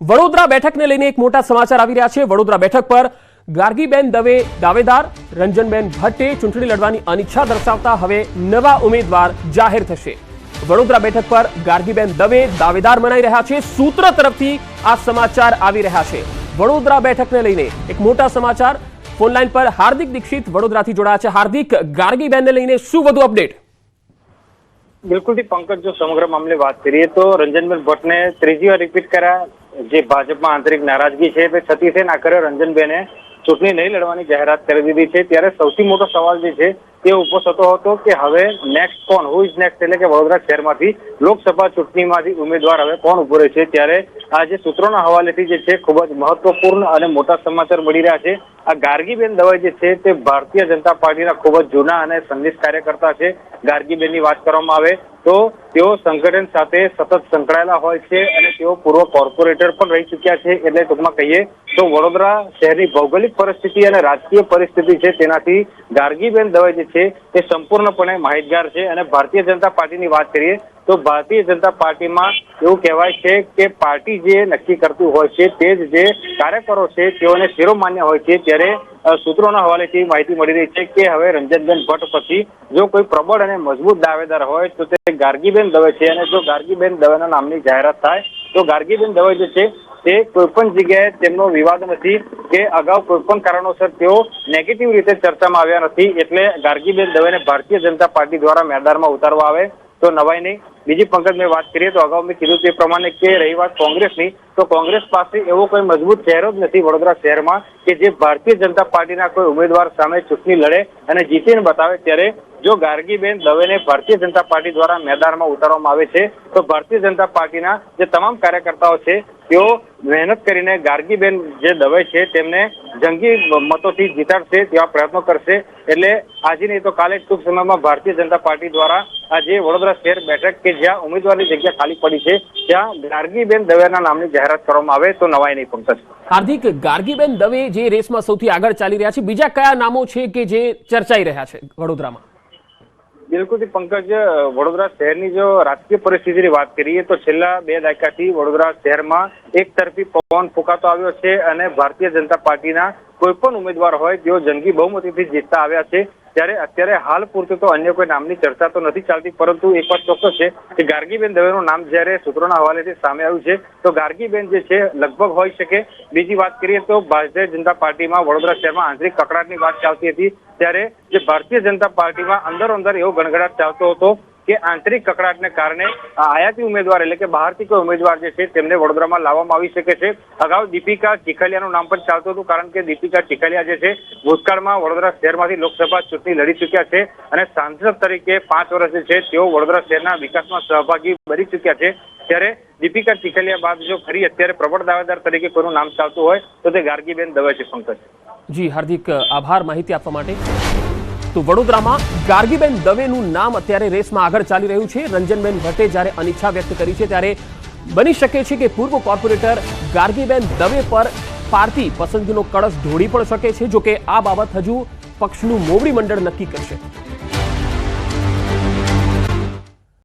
વડોદરા બેઠકને લઈને એક મોટા સમાચાર આવી રહ્યા છે. વડોદરા બેઠક પર ગાર્ગીબેન દવે દાવેદાર, રંજનબેન ભટ્ટે ચૂંટણી લડવાની અનિચ્છા દર્શાવતા હવે નવા ઉમેદવાર જાહેર થશે. વડોદરા બેઠક પર ગાર્ગીબેન દવે દાવેદાર મનાઈ રહ્યા છે. સૂત્ર તરફથી આ સમાચાર આવી રહ્યા છે. વડોદરા બેઠકને લઈને એક મોટા સમાચાર. ફોનલાઈન પર હાર્દિક દીક્ષિત વડોદરાથી જોડાયા છે. હાર્દિક, ગાર્ગીબેનને લઈને શું વધુ અપડેટ? બિલકુલથી પંકજ, જો સમગ્ર મામલે વાત કરીએ તો રંજનબેન ભટ્ટને ત્રીજી વાર રિપીટ કર્યા જે ભાજપમાં આંતરિક નારાજગી છે, તે છતી છે ના કર્યો રંજનબેને ચૂંટણી નહીં લડવાની જાહેરાત કરી દીધી છે. ત્યારે સૌથી મોટો સવાલ જે છે તે ઊભો થતો હતો કે હવે નેક્સ્ટ કોણ? હુ ઇઝ નેક્સ્ટ એટલે કે વડોદરા શહેરમાંથી લોકસભા ચૂંટણીમાંથી ઉમેદવાર હવે કોણ ઊભો રહે છે ત્યારે આ જે સૂત્રોના હવાલેથી જે છે, ખૂબ જ મહત્વપૂર્ણ અને મોટા સમાચાર મળી રહ્યા છે. આ ગાર્ગીબેન દવાઈ જે છે, તે ભારતીય જનતા પાર્ટીના ખૂબ જ જૂના અને સંદેશ કાર્યકર્તા છે. ગાર્ગીબેનની વાત કરવામાં આવે તો તેઓ સંગઠન સાથે સતત સંકળાયેલા હોય છે અને તેઓ પૂર્વ કોર્પોરેટર પણ રહી ચૂક્યા છે એટલે ટૂંકમાં કહીએ તો વડોદરા શહેરની ભૌગોલિક પરિસ્થિતિ અને રાજકીય પરિસ્થિતિ છે તેનાથી ગાર્ગીબેન દવે જે છે તે સંપૂર્ણપણે માહિતગાર છે અને ભારતીય જનતા પાર્ટીની વાત કરીએ તો ભારતીય જનતા પાર્ટીમાં એવું કહેવાય છે કે પાર્ટી જે નક્કી કરતું હોય છે તે જ જે કાર્યકરો છે તેઓને શિરોમાન્ય હોય છે ત્યારે સૂત્રોના હવાલેથી માહિતી મળી રહી છે કે હવે રંજનબેન ભટ્ટ પછી જો કોઈ પ્રબળ અને મજબૂત દાવેદાર હોય તો તે ગાર્ગીબેન દવે છે. અને જો ગાર્ગીબેન દવેના નામની જાહેરાત થાય, તો ગાર્ગીબેન દવે જે છે, તે કોઈ પણ જગ્યાએ તેમનો વિવાદ નથી કે અગાઉ કોઈ પણ કારણોસર તેઓ નેગેટિવ રીતે ચર્ચામાં આવ્યા નથી. એટલે ગાર્ગીબેન દવેને ભારતીય જનતા પાર્ટી દ્વારા મેદાનમાં ઉતારવા આવે. તો નવાઈ નહીં. બીજી પંકજ, મેં વાત કરીએ તો અગાઉ મેં કીધું તે પ્રમાણે કે રહી વાત કોંગ્રેસની તો કોંગ્રેસ પાસે એવો કોઈ મજબૂત ચહેરો જ નથી વડોદરા શહેરમાં કે જે ભારતીય જનતા પાર્ટીના કોઈ ઉમેદવાર સામે ચૂંટણી લડે અને જીતીને બતાવે. ત્યારે જો ગાર્ગીબેન દવેને ભારતીય જનતા પાર્ટી દ્વારા મેદાનમાં ઉતારવામાં આવે છે, તો ભારતીય જનતા પાર્ટીના જે તમામ કાર્યકર્તાઓ છે તેઓ મહેનત કરીને ગાર્ગીબેન જે દવે છે તેમને જંગી મતોથી જીતાડશે તેવા પ્રયત્નો કરશે. એટલે આજે નહીં તો કાલે ટૂંક સમયમાં ભારતીય જનતા પાર્ટી દ્વારા આજે વડોદરા શહેર બેઠક કે જ્યાં ઉમેદવારની જગ્યા ખાલી પડી છે, ત્યાં ગાર્ગીબેન દવેના નામની જાહેરાત કરવામાં આવે તો નવાઈ નહીં પંકજ હાર્દિક, ગાર્ગીબેન દવે જે રેસમાં સૌથી આગળ ચાલી રહ્યા છે, બીજા કયા નામો છે કે જે ચર્ચાઈ રહ્યા છે વડોદરામાં? બિલકુલથી પંકજ, વડોદરા શહેરની જો રાજકીય પરિસ્થિતિની વાત કરીએ તો છેલ્લા બે દાયકાથી વડોદરા શહેરમાં એક તરફી પવન ફૂંકાતો આવ્યો છે અને ભારતીય જનતા પાર્ટીના કોઈ પણ ઉમેદવાર હોય તેઓ જંગી બહુમતીથી જીતતા આવ્યા છે. ત્યારે અત્યારે હાલ પૂરતું તો અન્ય કોઈ નામની ચર્ચા તો નથી ચાલતી, પરંતુ એક વાત ચોક્કસ છે કે ગાર્ગીબેન દવેનું નામ જ્યારે સૂત્રોના હવાલેથી સામે આવ્યું છે, તો ગાર્ગીબેન જે છે લગભગ હોઈ શકે. બીજી વાત કરીએ તો ભારતીય જનતા પાર્ટીમાં વડોદરા શહેરમાં આંતરિક કકડાટની વાત ચાલતી હતી, ત્યારે જે ભારતીય જનતા પાર્ટીમાં અંદર અંદર એવો ગણગડાટ ચાલતો હતો કે આંતરિક કકડાટને કારણે આયાતી ઉમેદવાર એટલે કે બહારથી કોઈ ઉમેદવાર જે છે તેમને વડોદરામાં લાવવામાં આવી શકે છે. અગાઉ દીપિકા ચીખલિયાનું નામ પણ ચાલતું હતું કારણ કે દીપિકા ચીખલિયા જે છે ભૂતકાળમાં વડોદરા શહેરમાંથી લોકસભા ચૂંટણી લડી ચૂક્યા છે અને સાંસદ તરીકે પાંચ વર્ષ છે તેઓ વડોદરા શહેરના વિકાસમાં સહભાગી બની ચૂક્યા છે. ત્યારે દીપિકા ચીખલિયા બાદ જો ફરી અત્યારે પ્રબળ દાવેદાર તરીકે કોઈનું નામ ચાલતું હોય તો તે ગાર્ગીબેન દવે છે પંકજ. જી, હાર્દિક આભાર માહિતી આપવા માટે. તો વડોદરામાં ગાર્ગીબેન દવેનું નામ અત્યારે રેસમાં આગળ ચાલી રહ્યું છે. રંજનબેન ભટ્ટે જ્યારે અનિચ્છા વ્યક્ત કરી છે, ત્યારે બની શકે છે કે પૂર્વ કોર્પોરેટર ગાર્ગીબેન દવે પર પાર્ટી પસંદગીનો કળશ ઢોળી પણ શકે છે, જોકે આ બાબત હજુ પક્ષનું મોવડી મંડળ નક્કી કરશે.